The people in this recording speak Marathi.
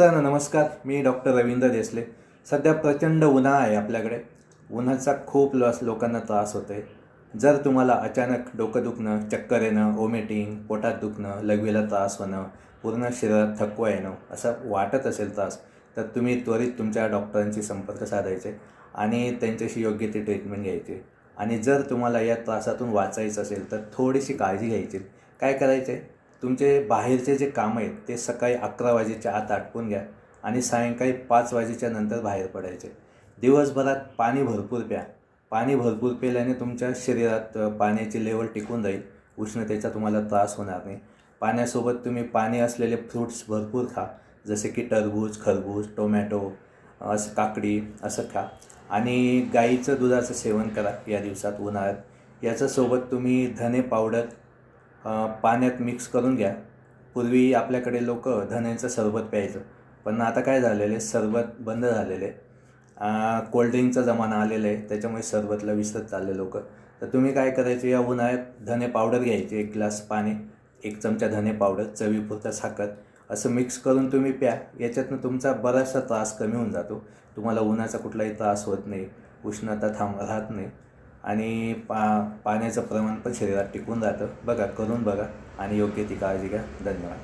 मित्रांनो नमस्कार. मी डॉक्टर रवींद्र देसले. सध्या प्रचंड उन्हा आहे आपल्याकडे. उन्हाचा खूप लस लोकांना त्रास होतो आहे जर तुम्हाला अचानक डोकं दुखणं चक्कर येणं ओमेटिंग पोटात दुखणं लघवीला त्रास होणं पूर्ण शरीरात थकवा येणं असं वाटत असेल त्रास तर तुम्ही त्वरित तुमच्या डॉक्टरांशी संपर्क साधायचे आणि त्यांच्याशी योग्य ती ट्रीटमेंट घ्यायची. आणि जर तुम्हाला या त्रासातून वाचायचं असेल तर थोडीशी काळजी घ्यायची. काय करायचे? तुमचे बाहेरचे जे कामं आहेत ते सकाळी अकरा वाजेच्या आत आटपून घ्या आणि सायंकाळी पाच वाजेच्या नंतर बाहेर पडायचे. दिवसभरात पाणी भरपूर प्या. पाणी भरपूर प्याल्याने तुमच्या शरीरात पाण्याचे पाण्याची लेवल टिकून राहील उष्णतेचा तुम्हाला त्रास होणार नाही. पाण्यासोबत तुम्ही पाणी असलेले फ्रूट्स भरपूर खा. जसे की टरबूज खरबूज टोमॅटो असं काकडी असं खा. आणि गाईचं दुधाचं सेवन करा या दिवसात उन्हाळ्यात. याच्यासोबत तुम्ही धने पावडर पाण्यात मिक्स करून घ्या. पूर्वी आपल्याकडे लोक धन्याचं सरबत प्यायचं. पण आता काय झालेलं आहे? सरबत बंद झालेलं आहे. कोल्ड्रिंकचा जमाना आलेला आहे. त्याच्यामुळे सरबतला विसरत चालले लोक. तर तुम्ही काय करायचे? या उन्हाळ्यात धने पावडर घ्यायची. एक ग्लास पाणी एक चमचा धने पावडर चवीपुरता साखर असं मिक्स करून तुम्ही प्या. याच्यातनं तुमचा बराचसा त्रास कमी होऊन जातो. तुम्हाला उन्हाचा कुठलाही त्रास होत नाही. उष्णता थांब राहत नाही. आणि पा पाण्याचं प्रमाण पण शरीरात टिकून राहतं बघा करून बघा आणि योग्य ती काळजी घ्या. धन्यवाद.